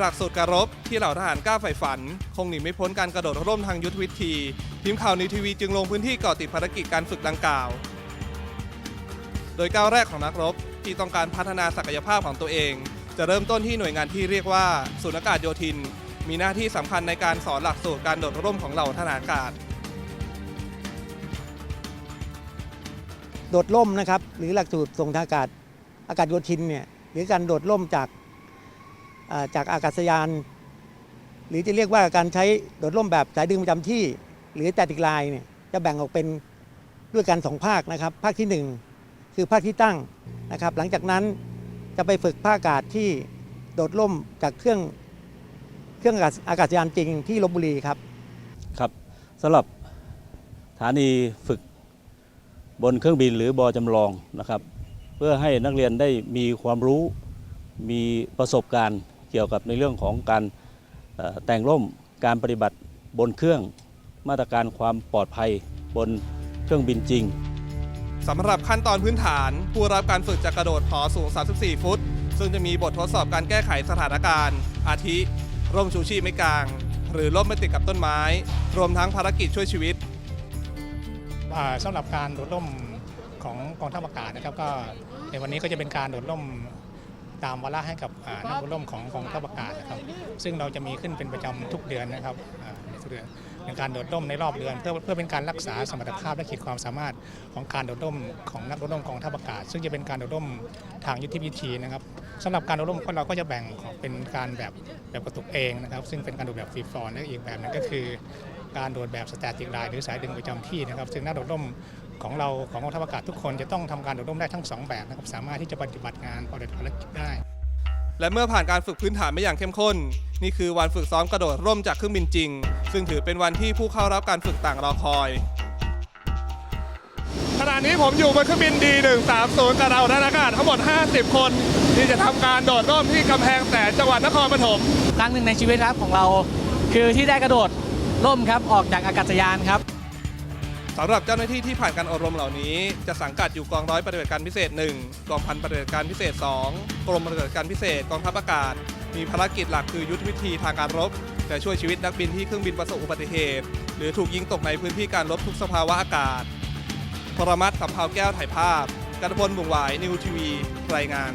หลักสูตรการรบที่เหล่าทหารกล้าใฝ่ฝัน คงหนีไม่พ้นการกระโดดร่มทางยุทธวิธี ทีมข่าวนิวทีวีจึงลงพื้นที่เกาะติดภารกิจการฝึกดังกล่าว โดยก้าวแรกของนักรบที่ต้องการพัฒนาศักยภาพของตัวเอง จะเริ่มต้นที่หน่วยงานที่เรียกว่าศูนย์อากาศโยธิน มีหน้าที่สำคัญในการสอนหลักสูตรการโดดร่มของเหล่าทหารอากาศ โดดร่มนะครับหรือหลักสูตรส่งทางอากาศอากาศโยธินเนี่ยหรือการโดดร่มจาก จากอากาศยาน หรือจะเรียกว่าการใช้โดดร่มแบบสายดึงประจำที่ หรือ static line เนี่ยจะแบ่งออกเป็นด้วยกันสองภาคนะครับ ภาคที่หนึ่งคือภาคที่ตั้งนะครับ หลังจากนั้นจะไปฝึกภาคอากาศที่โดดร่มจากเครื่องเครื่องอากาศอากาศยานจริงที่ลบบุรีครับครับสำหรับสถานีฝึกบนเครื่องบินหรือบอจำลองนะครับ เพื่อให้นักเรียนได้มีความรู้มีประสบการณ์ เกี่ยวกับในเรื่องของการเอ่อแต่งร่มการปฏิบัติบนเครื่องมาตรการความปลอดภัยบนเครื่องบินจริงสำหรับขั้นตอนพื้นฐาน ผู้รับการฝึกจะกระโดดหอสูง 34 ฟุต ซึ่งจะมีบททดสอบการแก้ไขสถานการณ์ อาทิ ร่มชูชีพไม่กลาง หรือร่มไม่ติดกับต้นไม้ รวมทั้งภารกิจช่วยชีวิตอ่าสำหรับการโดดร่มของกองทัพอากาศนะครับ ก็ในวันนี้ก็จะเป็นการโดดร่ม ตามวาระให้กับอ่านักโดดร่มของกองทัพอากาศนะครับ ซึ่งเราจะมีขึ้นเป็นประจำทุกเดือนนะครับอ่าในทุกเดือนในการโดดร่มในรอบเดือนเพื่อเพื่อเป็นการรักษาสมรรถภาพและขีดความสามารถของการโดดร่มของนักโดดร่มกองทัพอากาศ ซึ่งจะเป็นการโดดร่มทางยุทธวิธีนะครับสำหรับการโดดร่มเราก็จะแบ่งเป็นการแบบแบบกระตุกเองนะครับ ซึ่งเป็นการโดดแบบฟรีฟอร์และอีกแบบหนึงก็คือ การโดดแบบสแตติกไลน์หรือสายดึงประจำที่นะครับซึ่งนักโดดร่มของเราของกองทัพอากาศทุกคนจะต้องทำการโดดร่มได้ทั้งสองแบบนะครับสามารถที่จะปฏิบัติงานปฏิบัติภารกิจได้ และเมื่อผ่านการฝึกพื้นฐานมาอย่างเข้มข้น นี่คือวันฝึกซ้อมกระโดดร่มจากเครื่องบินจริง ซึ่งถือเป็นวันที่ผู้เข้ารับการฝึกต่างรอคอยขณะนี้ผมอยู่บนเครื่องบิน D130 กับเราทหารอากาศทั้งหมด 50 คน ที่จะทำการโดดร่มที่กำแพงแสนจังหวัดนครปฐมครั้งหนึ่งในชีวิตครับของเรา คือที่ได้กระโดด ล่มครับออกจากอากาศยานครับสำหรับเจ้าหน้าที่ที่ผ่านการอบรมเหล่านี้ จะสังกัดอยู่กองร้อยปฏิบัติการพิเศษ 1 กองพันปฏิบัติการพิเศษ 2 กรมปฏิบัติการพิเศษกองทัพอากาศ มีภารกิจหลักคือยุทธวิธีทางการรบแต่ช่วยชีวิตนักบินที่เครื่องบินประสบอุบัติเหตุ หรือถูกยิงตกในพื้นที่การรบทุกสภาวะอากาศพรมัดสัมภาวแก้วถ่ายภาพกัตพลบุงหวายนิวทีวีรายงาน